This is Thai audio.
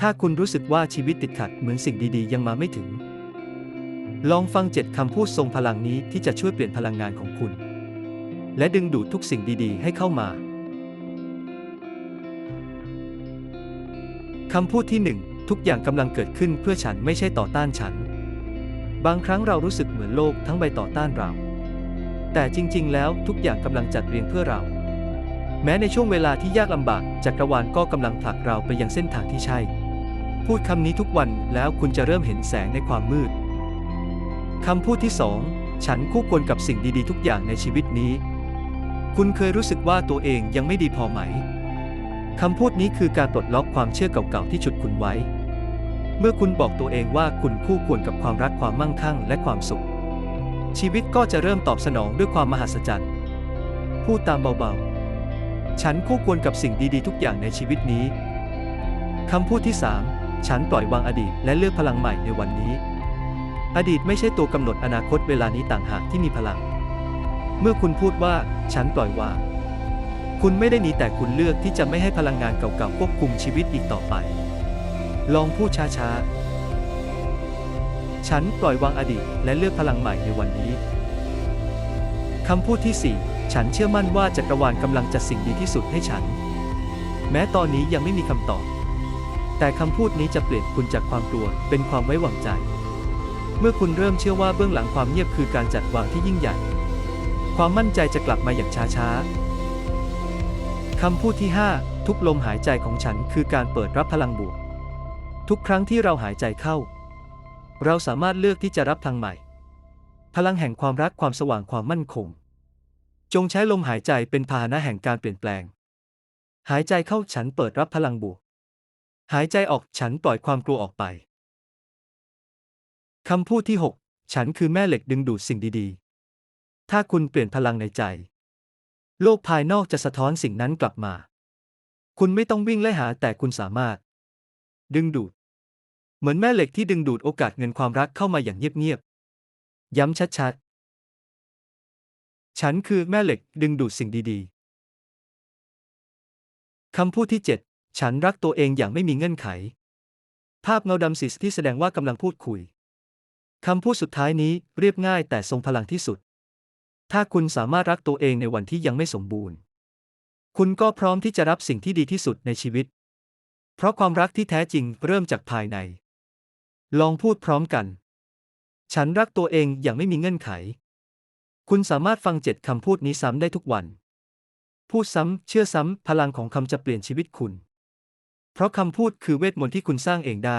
ถ้าคุณรู้สึกว่าชีวิตติดขัดเหมือนสิ่งดีๆ ยังมาไม่ถึง ลองฟังเจ็ดคำพูดทรงพลังนี้ที่จะช่วยเปลี่ยนพลังงานของคุณ และดึงดูดทุกสิ่งดีๆ ให้เข้ามาคำพูดที่หนึ่งทุกอย่างกำลังเกิดขึ้นเพื่อฉันไม่ใช่ต่อต้านฉัน บางครั้งเรารู้สึกเหมือนโลกทั้งใบต่อต้านเรา แต่จริงๆ แล้วทุกอย่างกำลังจัดเรียงเพื่อเรา แม้ในช่วงเวลาที่ยากลำบากจักรวาลก็กำลังผลักเราไปยังเส้นทางที่ใช่ พูดคำนี้ทุกวันแล้วคุณจะเริ่มเห็นแสงในความมืด คำพูดที่สองฉันคู่ควรกับสิ่งดีๆ ทุกอย่างในชีวิตนี้ คุณเคยรู้สึกว่าตัวเองยังไม่ดีพอไหม คำพูดนี้คือการปลดล็อกความเชื่อเก่าๆ ที่ฉุดคุณไว้ เมื่อคุณบอกตัวเองว่าคุณคู่ควรกับความรักความมั่งคั่ง และความสุข ชีวิตก็จะเริ่มตอบสนองด้วยความมหัศจรรย์ พูดตามเบาๆ ฉันคู่ควรกับสิ่งดีๆ ทุกอย่างในชีวิตนี้ คำพูดที่3 ฉันปล่อยวางอดีตและเลือกพลังใหม่ในวันนี้ อดีตไม่ใช่ตัวกำหนดอนาคตเวลานี้ต่างหากที่มีพลัง เมื่อคุณพูดว่า ฉันปล่อยวาง คุณไม่ได้หนีแต่คุณเลือกที่จะไม่ให้พลังงานเก่าๆควบคุมชีวิตอีกต่อไป ลองพูดช้าๆ ฉันปล่อยวางอดีตและเลือกพลังใหม่ในวันนี้คำพูดที่ 4 ฉันเชื่อมั่นว่าจักรวาลกำลังจัดสิ่งดีที่สุดให้ฉัน แม้ตอนนี้ยังไม่มีคำตอบ แต่คำพูดนี้จะเปลี่ยนคุณจากความกลัวเป็นความไว้วางใจ เมื่อคุณเริ่มเชื่อว่าเบื้องหลังความเงียบคือการจัดวางที่ยิ่งใหญ่ ความมั่นใจจะกลับมาอย่างช้าๆคำพูดที่ 5 ทุกลมหายใจของฉันคือการเปิดรับพลังบวก ทุกครั้งที่เราหายใจเข้า เราสามารถเลือกที่จะรับพลังใหม่ พลังแห่งความรักความสว่างความมั่นคง จงใช้ลมหายใจเป็นพาหนะแห่งการเปลี่ยนแปลง หายใจเข้าฉันเปิดรับพลังบวก หายใจออกฉันปล่อยความกลัวออกไป คำพูดที่ 6 ฉันคือแม่เหล็กดึงดูดสิ่งดีๆ ถ้าคุณเปลี่ยนพลังในใจ โลกภายนอกจะสะท้อนสิ่งนั้นกลับมา คุณไม่ต้องวิ่งไล่หาแต่คุณสามารถ ดึงดูด เหมือนแม่เหล็กที่ดึงดูดโอกาสเงินความรักเข้ามาอย่างเงียบๆ ย้ำชัดๆ ฉันคือแม่เหล็กดึงดูดสิ่งดีๆ คำพูดที่ 7 ฉันรักตัวเองอย่างไม่มีเงื่อนไข ภาพเงาดำสีที่แสดงว่ากำลังพูดคุย คำพูดสุดท้ายนี้เรียบง่ายแต่ทรงพลังที่สุด ถ้าคุณสามารถรักตัวเองในวันที่ยังไม่สมบูรณ์ คุณก็พร้อมที่จะรับสิ่งที่ดีที่สุดในชีวิต เพราะความรักที่แท้จริงเริ่มจากภายใน ลองพูดพร้อมกัน ฉันรักตัวเองอย่างไม่มีเงื่อนไข คุณสามารถฟังเจ็ดคำพูดนี้ซ้ำได้ทุกวัน พูดซ้ำ เชื่อซ้ำ พลังของคำจะเปลี่ยนชีวิตคุณ เพราะคำพูดคือเวทมนต์ที่คุณสร้างเองได้